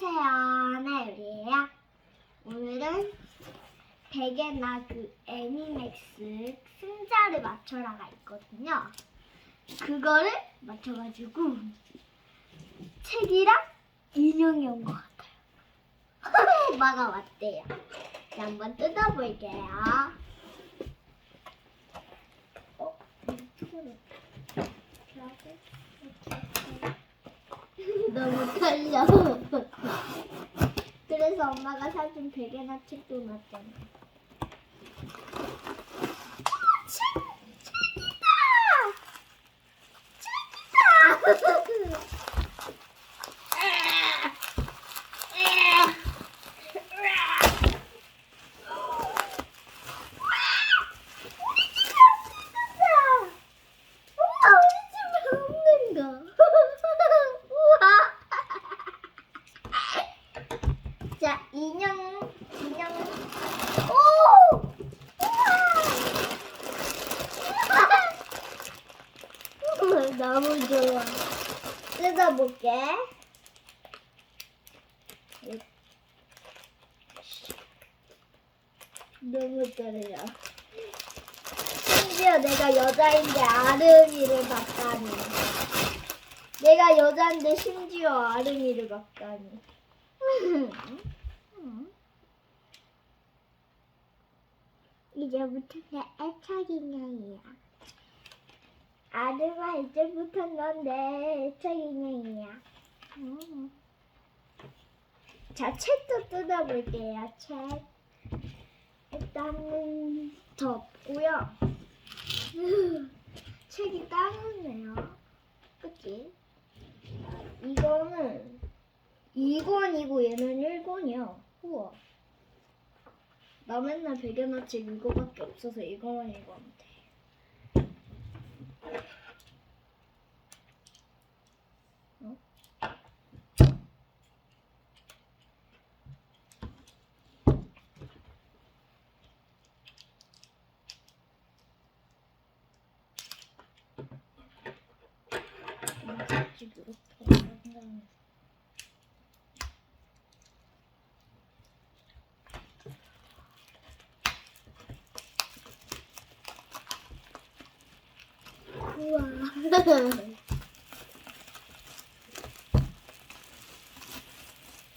안녕하세요. 나유리예요. 오늘은 베개나 그 애니맥스 승자를 맞춰라가 있거든요. 그거를 맞춰가지고 책이랑 인형이 온 것 같아요. 엄마가 왔대요. 자, 한번 뜯어볼게요. 어? 너무 떨려. 그래서 엄마가 사준 베개나 책도 놨잖아. 책! 책이다! 책이다! 우와, 우리 집에 없는 거. 우와. 자, 인형, 인형. 오! 너무 좋아. 뜯어볼게. 너무 떨려. 심지어 내가 여자인데 아름이를 봤다니. 내가 여자인데 심지어 아름이를 봤다니. 이제부터 내 애착 인형이야. 아름아 이제부터 넌 내 애착 인형이야. 음. 자 책도 뜯어볼게요. 책. 일단은 덮고요. 책이 따뜻네요. 그치? 이거는 2권이고 얘는 1권이야. 우와. 나 맨날 베개나 책 이거밖에 없어서 이거만 읽으면 돼. 어? 아직 이렇게 우와.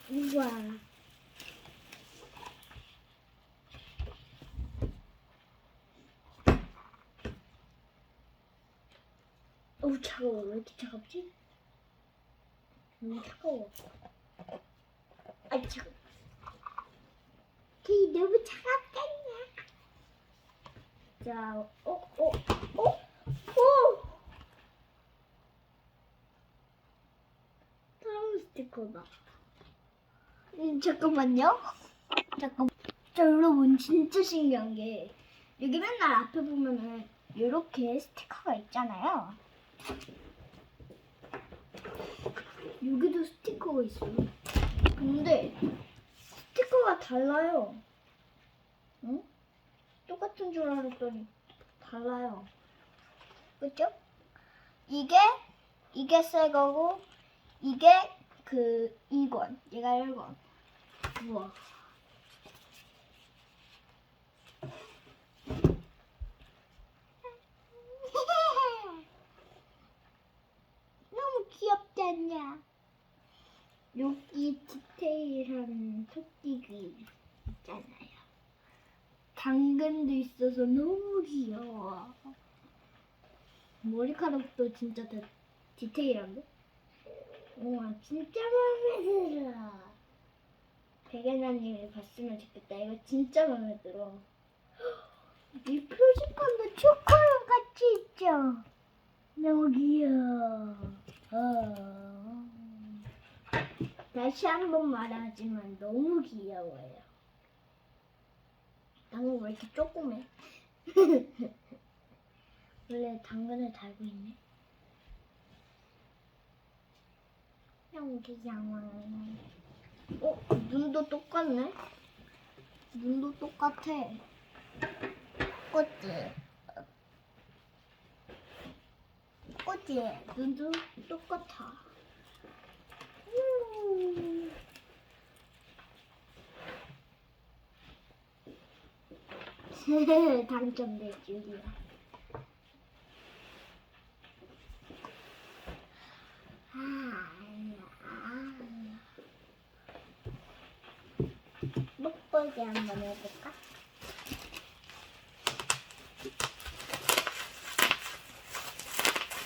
우와. 오 차가워 왜 이렇게 차갑지? 너무 차가워. 아 차가워. 걔 너무 차갑겠냐? 자, 어, 어, 어, 어. 스티커다. 음, 잠깐만요. 잠깐. 자, 여러분 진짜 신기한 게 여기 맨날 앞에 보면은 이렇게 스티커가 있잖아요. 여기도 스티커가 있어요. 근데 스티커가 달라요. 응? 똑같은 줄 알았더니 달라요. 그죠? 이게 이게 새 거고 이게 그 2권 얘가 1권. 우와. 너무 귀엽지 않냐? 여기 디테일한 토끼기 있잖아요. 당근도 있어서 너무 귀여워. 머리카락도 진짜 다 디테일한데? 우와 진짜 마음에 들어. 백예나님이 봤으면 좋겠다. 이거 진짜 마음에 들어. 이 표지판도 초코랑 같이 있죠? 너무 귀여워. 어. 다시 한 번 말하지만 너무 귀여워요. 당근 왜 이렇게 조그매? 원래 당근을 달고 있네 여기 양말. 어, 눈도 똑같네? 눈도 똑같아. 똑같지? 똑같지? 눈도 똑같아. 음. 당첨될 줄이야. 먹보기 한번 해볼까?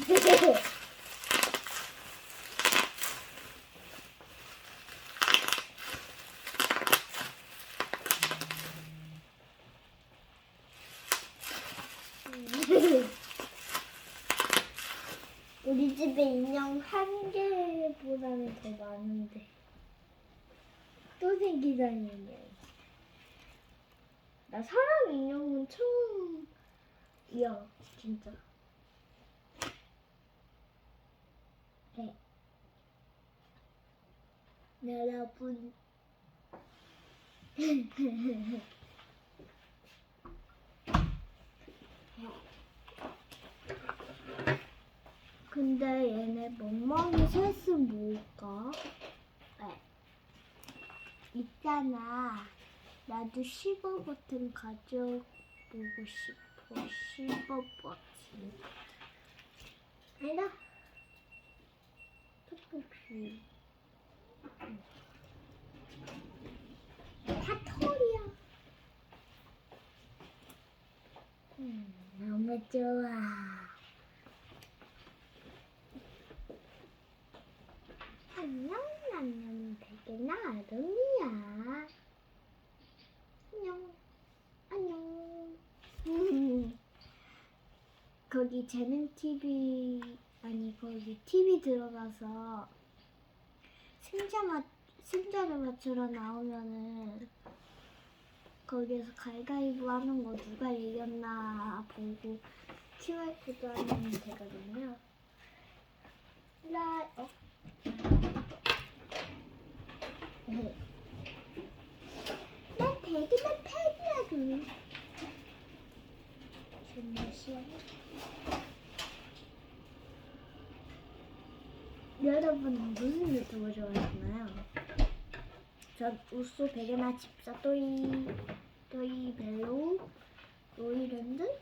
우리 집에 인형 한 개보다는 더 많은데 또 생기다니요. 나 사람 인형은 처음이야 진짜. 네. 여러분. 근데 얘네 멍멍이 셋은 뭘까? 네. 있잖아. 나도 10억 버튼 가져보고 싶어. 10억 버튼. 아니다. 다 털이야. 음, 너무 좋아. 안녕, 안녕, 되게 나름이야. 안녕, 안녕. 음. 거기 재능 TV 아니 거기 TV 들어가서 승자 맞 승자를 맞추러 나오면은 거기에서 가위가위보 하는 거 누가 이겼나 보고 QR코드 하면 되거든요. 라 어. 네. 난. 지금 몇 시야? 여러분은 무슨 유튜브 좋아하시나요? 전 우소 베개나 집사 또이 또이 벨로 로이랜드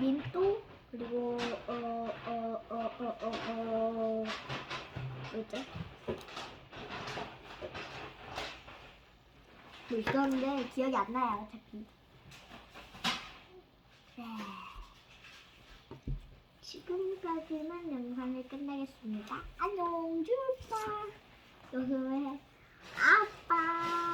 민또 그리고 어 어 어 어 어어 뭐죠? 뭐 있었는데 기억이 안 나요 어차피 네. 지금까지만 영상을 끝내겠습니다. 안녕, 주파! 요즘에 아빠.